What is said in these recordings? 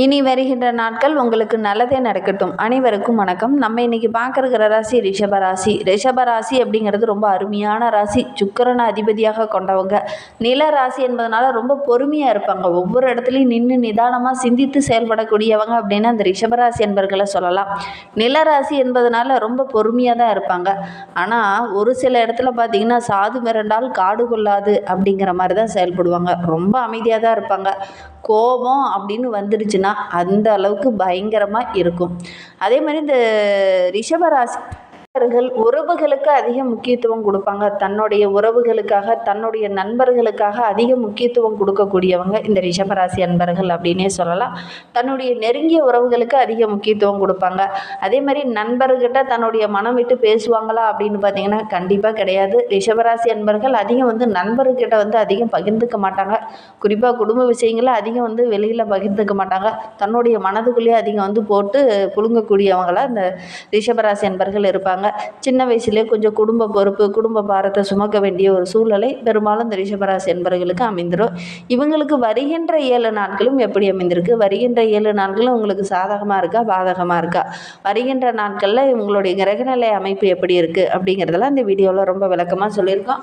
இனி வருகின்ற நாட்கள் உங்களுக்கு நல்லதே நடக்கட்டும். அனைவருக்கும் வணக்கம். நம்ம இன்னைக்கு பார்க்குற ராசி ரிஷப ராசி. ரிஷப ராசி அப்படிங்கிறது ரொம்ப அருமையான ராசி. சுக்கிரனை அதிபதியாக கொண்டவங்க. நில ராசி என்பதனால ரொம்ப பொறுமையாக இருப்பாங்க. ஒவ்வொரு இடத்துலையும் நின்று நிதானமாக சிந்தித்து செயல்படக்கூடியவங்க அப்படின்னு அந்த ரிஷபராசி என்பர்களை சொல்லலாம். நில ராசி என்பதனால ரொம்ப பொறுமையாக தான் இருப்பாங்க. ஆனால் ஒரு சில இடத்துல பார்த்தீங்கன்னா சாது மிரண்டால் காடு கொள்ளாது அப்படிங்கிற மாதிரி தான் செயல்படுவாங்க. ரொம்ப அமைதியாக தான் இருப்பாங்க. கோபம் அப்படின்னு வந்துடுச்சுன்னா அந்த அளவுக்கு பயங்கரமாக இருக்கும். அதே மாதிரி இந்த ரிஷபராசி நண்பர்கள் உறவுகளுக்கு அதிக முக்கியத்துவம் கொடுப்பாங்க. தன்னுடைய உறவுகளுக்காக தன்னுடைய நண்பர்களுக்காக அதிக முக்கியத்துவம் கொடுக்கக்கூடியவங்க இந்த ரிஷபராசி அன்பர்கள் அப்படின்னே சொல்லலாம். தன்னுடைய நெருங்கிய உறவுகளுக்கு அதிக முக்கியத்துவம் கொடுப்பாங்க. அதே மாதிரி நண்பர்கிட்ட தன்னுடைய மனம் விட்டு பேசுவாங்களா அப்படின்னு பார்த்தீங்கன்னா கண்டிப்பாக கிடையாது. ரிஷபராசி அன்பர்கள் அதிகம் வந்து நண்பர்கிட்ட வந்து அதிகம் பகிர்ந்துக்க மாட்டாங்க. குறிப்பாக குடும்ப விஷயங்களை அதிகம் வந்து வெளியில் பகிர்ந்துக்க மாட்டாங்க. தன்னுடைய மனதுக்குள்ளேயே அதிகம் வந்து போட்டு புழுங்கக்கூடியவங்களாக இந்த ரிஷபராசி அன்பர்கள் இருப்பாங்க. சின்ன வயசுலேயே கொஞ்சம் குடும்ப பொறுப்பு குடும்ப பாரத்தை சுமக்க வேண்டிய ஒரு சூழ்நிலை பெரும்பாலும் இந்த ரிஷபராசி என்பவர்களுக்கு அமைந்துடும் இவங்களுக்கு வருகின்ற ஏழு நாட்களும் எப்படி அமைந்திருக்கு? வருகின்ற ஏழு நாட்களும் உங்களுக்கு சாதகமாக இருக்கா? பாதகமாக இருக்கா? வருகின்ற நாட்களில் இவங்களுடைய கிரகநிலை அமைப்பு எப்படி இருக்குது அப்படிங்கிறதெல்லாம் இந்த வீடியோவில் ரொம்ப விளக்கமாக சொல்லியிருக்கோம்.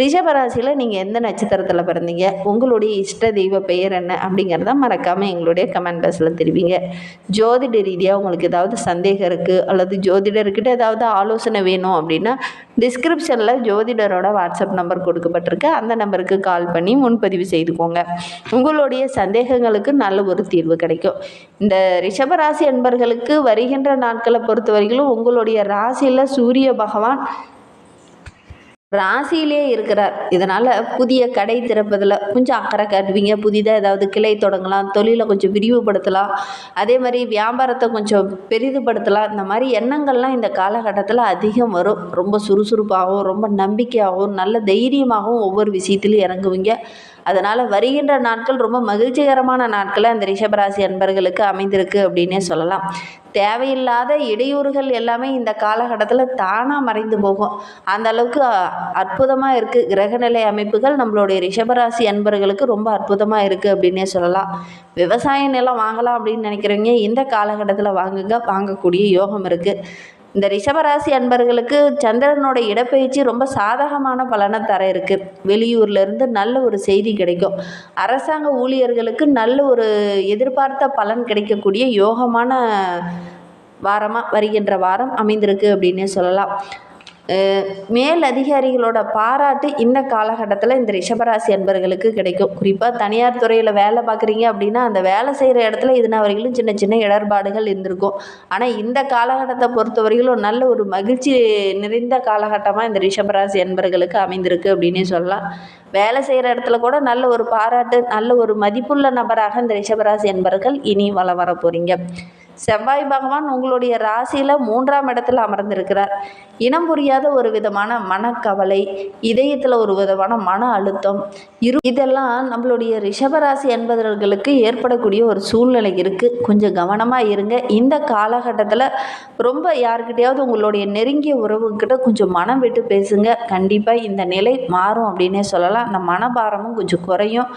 ரிஷபராசியில் நீங்கள் எந்த நட்சத்திரத்தில் பிறந்தீங்க? உங்களுடைய இஷ்ட தெய்வ பெயர் என்ன? அப்படிங்கிறத மறக்காமல் எங்களுடைய கமெண்ட் பாக்ஸில் தெரிவிங்க. ஜோதிட ரீதியாக உங்களுக்கு ஏதாவது சந்தேகம் இருக்குது அல்லது ஜோதிடர்கிட்ட ஏதாவது ஆலோசனை வேணும் அப்படின்னா டிஸ்கிரிப்ஷனில் ஜோதிடரோட வாட்ஸ்அப் நம்பர் கொடுக்கப்பட்டிருக்கு. அந்த நம்பருக்கு கால் பண்ணி முன்பதிவு செய்துக்கோங்க. உங்களுடைய சந்தேகங்களுக்கு நல்ல ஒரு தீர்வு கிடைக்கும். இந்த ரிஷபராசி என்பர்களுக்கு வருகின்ற நாட்களை பொறுத்தவரையிலும் உங்களுடைய ராசியில் சூரிய பகவான் ராசியிலே இருக்கிறார். இதனால் புதிய கடை திறப்பதில் கொஞ்சம் அக்கறை காட்டுவீங்க. புதிதாக ஏதாவது கிளை தொடங்கலாம். தொழிலை கொஞ்சம் விரிவுபடுத்தலாம். அதே மாதிரி வியாபாரத்தை கொஞ்சம் பெரிதுபடுத்தலாம். இந்த மாதிரி எண்ணங்கள்லாம் இந்த காலகட்டத்தில் அதிகம் வரும். ரொம்ப சுறுசுறுப்பாகவும் ரொம்ப நம்பிக்கையாகவும் நல்ல தைரியமாகவும் ஒவ்வொரு விஷயத்துலையும் இறங்குவீங்க. அதனால் வருகின்ற நாட்கள் ரொம்ப மகிழ்ச்சிகரமான நாட்களை அந்த ரிஷபராசி அன்பர்களுக்கு அமைந்திருக்கு அப்படின்னே சொல்லலாம். தேவையில்லாத இடையூறுகள் எல்லாமே இந்த காலகட்டத்தில் தானாக மறைந்து போகும். அந்த அளவுக்கு அற்புதமாக இருக்குது கிரகநிலை அமைப்புகள் நம்மளுடைய ரிஷபராசி அன்பர்களுக்கு ரொம்ப அற்புதமாக இருக்குது அப்படின்னே சொல்லலாம். விவசாய நிலம் வாங்கலாம் அப்படின்னு நினைக்கிறவங்க இந்த காலகட்டத்தில் வாங்குங்க. வாங்கக்கூடிய யோகம் இருக்குது இந்த ரிஷபராசி அன்பர்களுக்கு சந்திரனோட இடப்பெயர்ச்சி ரொம்ப சாதகமான பலனை தர இருக்குது வெளியூர்லேருந்து நல்ல ஒரு செய்தி கிடைக்கும். அரசாங்க ஊழியர்களுக்கு நல்ல ஒரு எதிர்பார்த்த பலன் கிடைக்கக்கூடிய யோகமான வாரமாக வருகின்ற வாரம் அமைந்திருக்கு அப்படின்னே சொல்லலாம். மேல் அதிகாரிகளோட பாராட்டு இந்த காலகட்டத்தில் இந்த ரிஷபராசி அன்பர்களுக்கு கிடைக்கும். குறிப்பாக தனியார் துறையில் வேலை பார்க்குறீங்க அப்படின்னா அந்த வேலை செய்கிற இடத்துல இதுனா வரையிலும் சின்ன சின்ன இடர்பாடுகள் இருந்திருக்கும். ஆனால் இந்த காலகட்டத்தை பொறுத்த வரையிலும் நல்ல ஒரு மகிழ்ச்சி நிறைந்த காலகட்டமாக இந்த ரிஷபராசி அன்பர்களுக்கு அமைந்திருக்கு அப்படின்னே சொல்லலாம். வேலை செய்கிற இடத்துல கூட நல்ல ஒரு பாராட்டு நல்ல ஒரு மதிப்புள்ள நபராக இந்த ரிஷபராசி அன்பர்கள் இனி வள வர போகிறீங்க செவ்வாய் பகவான் உங்களுடைய ராசியில் மூன்றாம் இடத்துல அமர்ந்திருக்கிறார். இனம் புரியாத ஒரு விதமான மனக்கவலை இதயத்தில் ஒரு விதமான மன அழுத்தம் இரு இதெல்லாம் நம்மளுடைய ரிஷபராசி என்பவர்களுக்கு ஏற்படக்கூடிய ஒரு சூழ்நிலை இருக்குது கொஞ்சம் கவனமாக இருங்க. இந்த காலகட்டத்தில் ரொம்ப யாருக்கிட்டையாவது உங்களுடைய நெருங்கிய உறவுக்கிட்ட கொஞ்சம் மனம் விட்டு பேசுங்க. கண்டிப்பாக இந்த நிலை மாறும் அப்படின்னே சொல்லலாம். அந்த மனபாரமும் கொஞ்சம் குறையும்.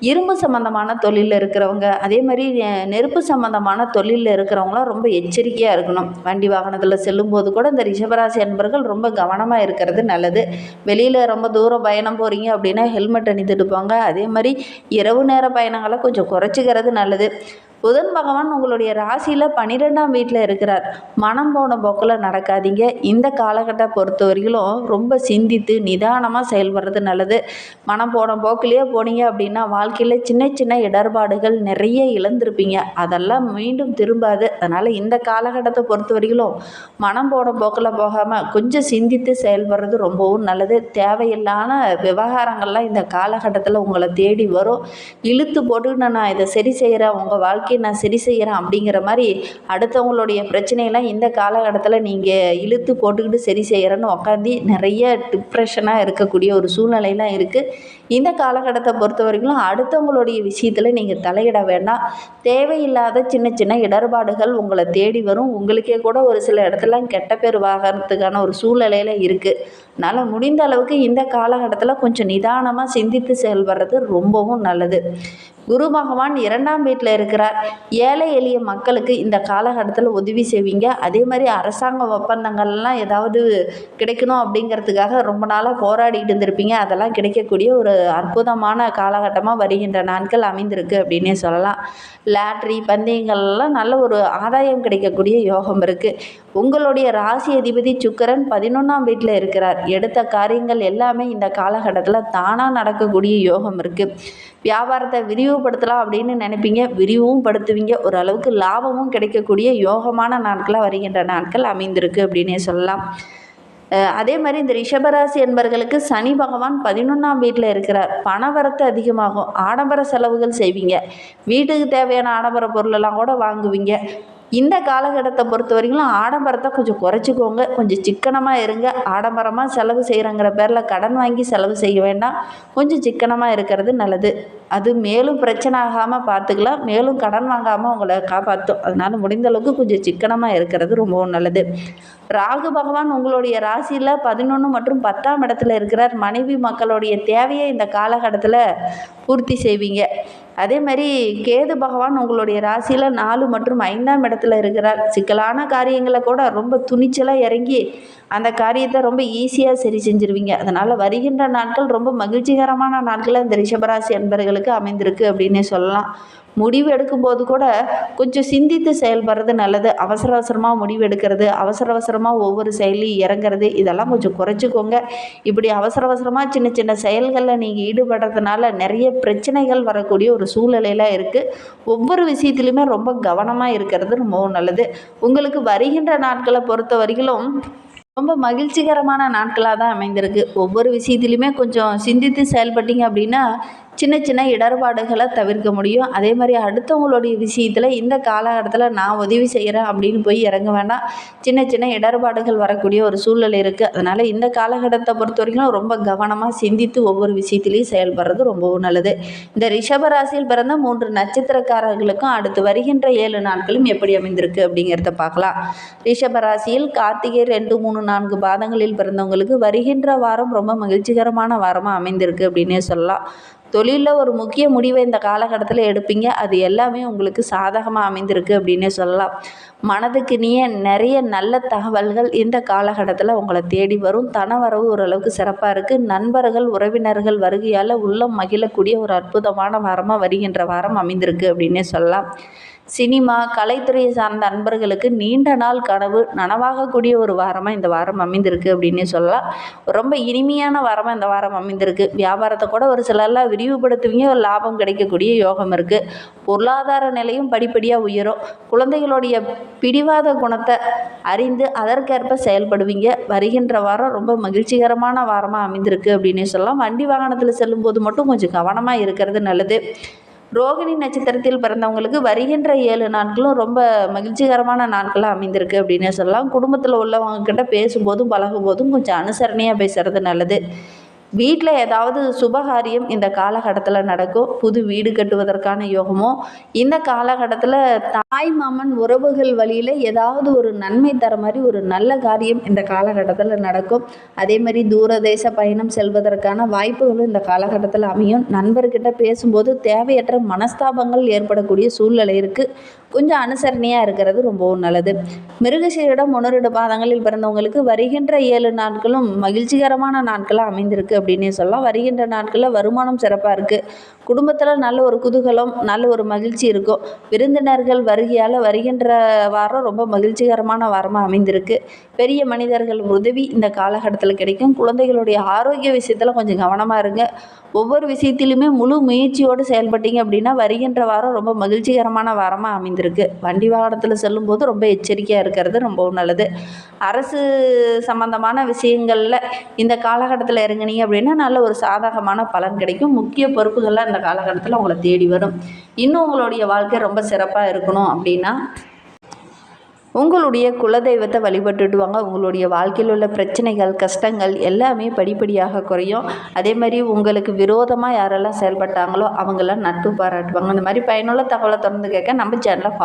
இரும்பு சம்மந்தமான தொழிலில் இருக்கிறவங்க அதே மாதிரி நெருப்பு சம்மந்தமான தொழிலில் இருக்கிறவங்களாம் ரொம்ப எச்சரிக்கையாக இருக்கணும். வண்டி வாகனத்தில் செல்லும்போது கூட இந்த ரிஷபராசி அன்பர்கள் ரொம்ப கவனமாக இருக்கிறது நல்லது. வெளியில் ரொம்ப தூரம் பயணம் போகிறீங்க அப்படின்னா ஹெல்மெட் அணிந்துட்டு போங்க. அதே மாதிரி இரவு நேர பயணங்களை கொஞ்சம் குறைச்சிக்கிறது நல்லது. புதன் பகவான் உங்களுடைய ராசியில் பன்னிரெண்டாம் வீட்டில் இருக்கிறார். மனம் போன போக்கில் நடக்காதீங்க. இந்த காலகட்டத்தை பொறுத்த வரையிலும் ரொம்ப சிந்தித்து நிதானமாக செயல்படுறது நல்லது. மனம் போன போக்கிலேயே போனீங்க அப்படின்னா வாழ்க்கையில் சின்ன சின்ன இடர்பாடுகள் நிறைய இழந்திருப்பீங்க. அதெல்லாம் மீண்டும் திரும்பாது. அதனால் இந்த காலகட்டத்தை பொறுத்த வரையிலும் மனம் போன போக்கில் போகாமல் கொஞ்சம் சிந்தித்து செயல்படுறது ரொம்பவும் நல்லது. தேவையில்லான விவகாரங்கள்லாம் இந்த காலகட்டத்தில் உங்களை தேடி வரும். இழுத்து போட்டு நான் இதை சரி செய்கிறேன் உங்கள் வாழ்க்கை வாழ்க்கையை நான் சரி செய்கிறேன் அப்படிங்கிற மாதிரி அடுத்தவங்களுடைய பிரச்சனையெல்லாம் இந்த காலகட்டத்தில் நீங்கள் இழுத்து போட்டுக்கிட்டு சரி செய்கிறேன்னு உட்காந்து நிறைய டிப்ரெஷனாக இருக்கக்கூடிய ஒரு சூழ்நிலையெல்லாம் இருக்குது இந்த காலகட்டத்தை பொறுத்த வரைக்கும் அடுத்தவங்களுடைய விஷயத்தில் நீங்கள் தலையிட வேண்டாம். தேவையில்லாத சின்ன சின்ன இடர்பாடுகள் உங்களை தேடி வரும். உங்களுக்கே கூட ஒரு சில இடத்துல கெட்ட பேர் வாங்கிறதுக்கான ஒரு சூழ்நிலையில் இருக்குது அதனால் முடிந்த அளவுக்கு இந்த காலகட்டத்தில் கொஞ்சம் நிதானமாக சிந்தித்து செயல்படுறது ரொம்பவும் நல்லது. குரு பகவான் இரண்டாம் வீட்டில் இருக்கிறார். ஏழை எளிய மக்களுக்கு இந்த காலகட்டத்தில் உதவி செய்வீங்க. அதே மாதிரி அரசாங்க ஒப்பந்தங்கள்லாம் ஏதாவது கிடைக்கணும் அப்படிங்கிறதுக்காக ரொம்ப நாளாக போராடிட்டு இருந்திருப்பீங்க. அதெல்லாம் கிடைக்கக்கூடிய ஒரு அற்புதமான காலகட்டமாக வருகின்ற நாட்கள் அமைந்திருக்கு அப்படின்னே சொல்லலாம். லாட்ரி பந்தயங்கள்லாம் நல்ல ஒரு ஆதாயம் கிடைக்கக்கூடிய யோகம் இருக்குது உங்களுடைய ராசி அதிபதி சுக்கரன் பதினொன்றாம் வீட்டில் இருக்கிறார். எடுத்த காரியங்கள் எல்லாமே இந்த காலகட்டத்தில் தானாக நடக்கக்கூடிய யோகம் இருக்குது வியாபாரத்தை விரிவு விரிவுபடுத்தலாம் அப்படின்னு நினைப்பீங்க. விரிவும் படுத்துவீங்க. ஓரளவுக்கு லாபமும் கிடைக்கக்கூடிய யோகமான நாட்களாக வருகின்ற நாட்கள் அமைந்திருக்கு அப்படின்னே சொல்லலாம். அதே மாதிரி இந்த ரிஷபராசி என்பர்களுக்கு சனி பகவான் பதினொன்றாம் வீட்டில் இருக்கிறார். பணவரத்து அதிகமாகும். ஆடம்பர செலவுகள் செய்வீங்க. வீட்டுக்கு தேவையான ஆடம்பர பொருளெல்லாம் கூட வாங்குவீங்க. இந்த காலகட்டத்தை பொறுத்த வரைக்கும் ஆடம்பரத்தை கொஞ்சம் குறைச்சிக்கோங்க. கொஞ்சம் சிக்கனமாக இருங்க. ஆடம்பரமாக செலவு செய்கிறங்கிற பேரில் கடன் வாங்கி செலவு செய்ய வேண்டாம். கொஞ்சம் சிக்கனமாக இருக்கிறது நல்லது. அது மேலும் பிரச்சனை ஆகாமல் பார்த்துக்கலாம். மேலும் கடன் வாங்காமல் உங்களை காப்பாற்றும் அதனால் முடிந்த அளவுக்கு கொஞ்சம் சிக்கனமாக இருக்கிறது ரொம்பவும் நல்லது. ராகு பகவான் உங்களுடைய ராசியில் பதினொன்று மற்றும் பத்தாம் இடத்துல இருக்கிறார். மனைவி மக்களுடைய தேவையை இந்த காலகட்டத்தில் பூர்த்தி செய்வீங்க. அதே மாதிரி கேது பகவான் உங்களுடைய ராசியில் நாலு மற்றும் ஐந்தாம் இடத்துல இருக்கிறார். சிக்கலான காரியங்களை கூட ரொம்ப துணிச்சலாக இறங்கி அந்த காரியத்தை ரொம்ப ஈஸியாக சரி செஞ்சுருவீங்க. அதனால் வருகின்ற நாட்கள் ரொம்ப மகிழ்ச்சிகரமான நாட்களாக இந்த ரிஷபராசி அன்பர்களுக்கு அமைந்திருக்கு அப்படின்னே சொல்லலாம். முடிவு எடுக்கும்போது கூட கொஞ்சம் சிந்தித்து செயல்படுறது நல்லது. அவசர அவசரமாக முடிவு எடுக்கிறது அவசர அவசரமாக ஒவ்வொரு செயலையும் இறங்குறது இதெல்லாம் கொஞ்சம் குறைச்சிக்கோங்க. இப்படி அவசர அவசரமாக சின்ன சின்ன செயல்களில் நீங்கள் ஈடுபடுறதுனால நிறைய பிரச்சனைகள் வரக்கூடிய ஒரு சூழ்நிலையில் இருக்குது ஒவ்வொரு விஷயத்துலையுமே ரொம்ப கவனமாக இருக்கிறது ரொம்பவும் நல்லது. உங்களுக்கு வருகின்ற நாட்களை பொறுத்த வரையிலும் ரொம்ப மகிழ்ச்சிகரமான நாட்களாக தான் அமைந்திருக்கு. ஒவ்வொரு விஷயத்துலையுமே கொஞ்சம் சிந்தித்து செயல்பட்டீங்க அப்படின்னா சின்ன சின்ன இடர்பாடுகளை தவிர்க்க முடியும். அதே மாதிரி அடுத்தவங்களுடைய விஷயத்தில் இந்த காலகட்டத்தில் நான் உதவி செய்கிறேன் அப்படின்னு போய் இறங்க வேண்டாம் சின்ன சின்ன இடர்பாடுகள் வரக்கூடிய ஒரு சூழ்நிலை இருக்குது அதனால் இந்த காலகட்டத்தை பொறுத்த வரைக்கும் ரொம்ப கவனமாக சிந்தித்து ஒவ்வொரு விஷயத்திலையும் செயல்படுறது ரொம்பவும் நல்லது. இந்த ரிஷப ராசியில் பிறந்த மூன்று நட்சத்திரக்காரர்களுக்கும் அடுத்து வருகின்ற ஏழு நாட்களும் எப்படி அமைந்திருக்கு அப்படிங்கிறத பார்க்கலாம். ரிஷபராசியில் கார்த்திகை ரெண்டு மூணு நான்கு பாதங்களில் பிறந்தவங்களுக்கு வருகின்ற வாரம் ரொம்ப மகிழ்ச்சிகரமான வாரமாக அமைந்திருக்கு அப்படின்னே சொல்லலாம். தொழிலில் ஒரு முக்கிய முடிவை இந்த காலகட்டத்தில் எடுப்பீங்க. அது எல்லாமே உங்களுக்கு சாதகமாக அமைந்திருக்கு அப்படின்னே சொல்லலாம். மனதுக்கு நீ நிறைய நல்ல தகவல்கள் இந்த காலகட்டத்தில் உங்களை தேடி வரும். தனவரவு ஓரளவுக்கு சிறப்பாக இருக்குது நண்பர்கள் உறவினர்கள் வருகையால் உள்ளம் மகிழக்கூடிய ஒரு அற்புதமான வாரமாக வருகின்ற வாரம் அமைந்திருக்கு அப்படின்னே சொல்லலாம். சினிமா கலைத்துறையை சார்ந்த அன்பர்களுக்கு நீண்ட நாள் கனவு நனவாகக்கூடிய ஒரு வாரமாக இந்த வாரம் அமைந்திருக்கு அப்படின்னு சொல்லலாம். ரொம்ப இனிமையான வாரமாக இந்த வாரம் அமைந்திருக்கு. வியாபாரத்தை கூட ஒரு சிலர்லாம் விரிவுபடுத்துவீங்க ஒரு லாபம் கிடைக்கக்கூடிய யோகம் இருக்குது பொருளாதார நிலையும் படிப்படியாக உயரும். குழந்தைகளுடைய பிடிவாத குணத்தை அறிந்து அதற்கேற்ப செயல்படுவீங்க. வருகின்ற வாரம் ரொம்ப மகிழ்ச்சிகரமான வாரமாக அமைந்திருக்கு அப்படின்னு சொல்லலாம். வண்டி வாகனத்தில் செல்லும்போது மட்டும் கொஞ்சம் கவனமாக இருக்கிறது நல்லது. ரோகிணி நட்சத்திரத்தில் பிறந்தவங்களுக்கு வருகின்ற ஏழு நாட்களும் ரொம்ப மகிழ்ச்சிகரமான நாட்களாக அமைந்திருக்கு அப்படின்னு சொல்லலாம். குடும்பத்தில் உள்ளவங்க கிட்ட பேசும்போதும் பழகும் போதும் கொஞ்சம் அனுசரணையாக பேசுகிறது நல்லது. வீட்டில் ஏதாவது சுபகாரியம் இந்த காலகட்டத்தில் நடக்கும் புது வீடு கட்டுவதற்கான யோகமோ இந்த காலகட்டத்தில் தாய் மாமன் உறவுகள் வழியில் ஏதாவது ஒரு நன்மை தர மாதிரி ஒரு நல்ல காரியம் இந்த காலகட்டத்தில் நடக்கும் அதே மாதிரி தூரதேச பயணம் செல்வதற்கான வாய்ப்புகளும் இந்த காலகட்டத்தில் அமையும். நண்பர்கிட்ட பேசும்போது தேவையற்ற மனஸ்தாபங்கள் ஏற்படக்கூடிய சூழ்நிலை இருக்குது கொஞ்சம் அனுசரணையாக இருக்கிறது ரொம்பவும் நல்லது. மிருகசீரிடம் உணரிட பாதங்களில் பிறந்தவங்களுக்கு வருகின்ற ஏழு நாட்களும் மகிழ்ச்சிகரமான நாட்களாக அமைந்திருக்கு அப்படின்னே சொல்லலாம். வருகின்ற நாட்களில் வருமானம் சிறப்பாக இருக்குது குடும்பத்தில் நல்ல ஒரு குதூகலம் நல்ல ஒரு மகிழ்ச்சி இருக்கும். விருந்தினர்கள் வருகையால் வருகின்ற வாரம் ரொம்ப மகிழ்ச்சிகரமான வாரமாக அமைந்திருக்கு. பெரிய மனிதர்கள் உதவி இந்த காலகட்டத்தில் கிடைக்கும். குழந்தைகளுடைய ஆரோக்கிய விஷயத்தில் கொஞ்சம் கவனமாக இருங்க. ஒவ்வொரு விஷயத்திலுமே முழு முயற்சியோடு செயல்பட்டீங்க அப்படின்னா வருகின்ற வாரம் ரொம்ப மகிழ்ச்சிகரமான வாரமாக அமைந்திருக்கு. இருக்குது வண்டி வாகனத்தில் செல்லும்போது ரொம்ப எச்சரிக்கையாக இருக்கிறது ரொம்பவும் நல்லது. அரசு சம்மந்தமான விஷயங்களில் இந்த காலகட்டத்தில் இறங்குனீங்க அப்படின்னா நல்ல ஒரு சாதகமான பலன் கிடைக்கும். முக்கிய பொறுப்புகள்லாம் இந்த காலகட்டத்தில் உங்களை தேடி வரும். இன்னும் உங்களுடைய வாழ்க்கை ரொம்ப சிறப்பாக இருக்கணும் அப்படின்னா உங்களுடைய குலதெய்வத்தை வழிபட்டுட்டு வாங்க உங்களுடைய வாழ்க்கையில் உள்ள பிரச்சனைகள் கஷ்டங்கள் எல்லாமே படிப்படியாக குறையும். அதே மாதிரி உங்களுக்கு விரோதமாக யாரெல்லாம் செயல்பட்டாங்களோ அவங்கெல்லாம் நட்பு பாராட்டுவாங்க. இந்த மாதிரி பயனுள்ள தகவலை தொடர்ந்து கேட்க நம்ம சேனலை ஃபாலோ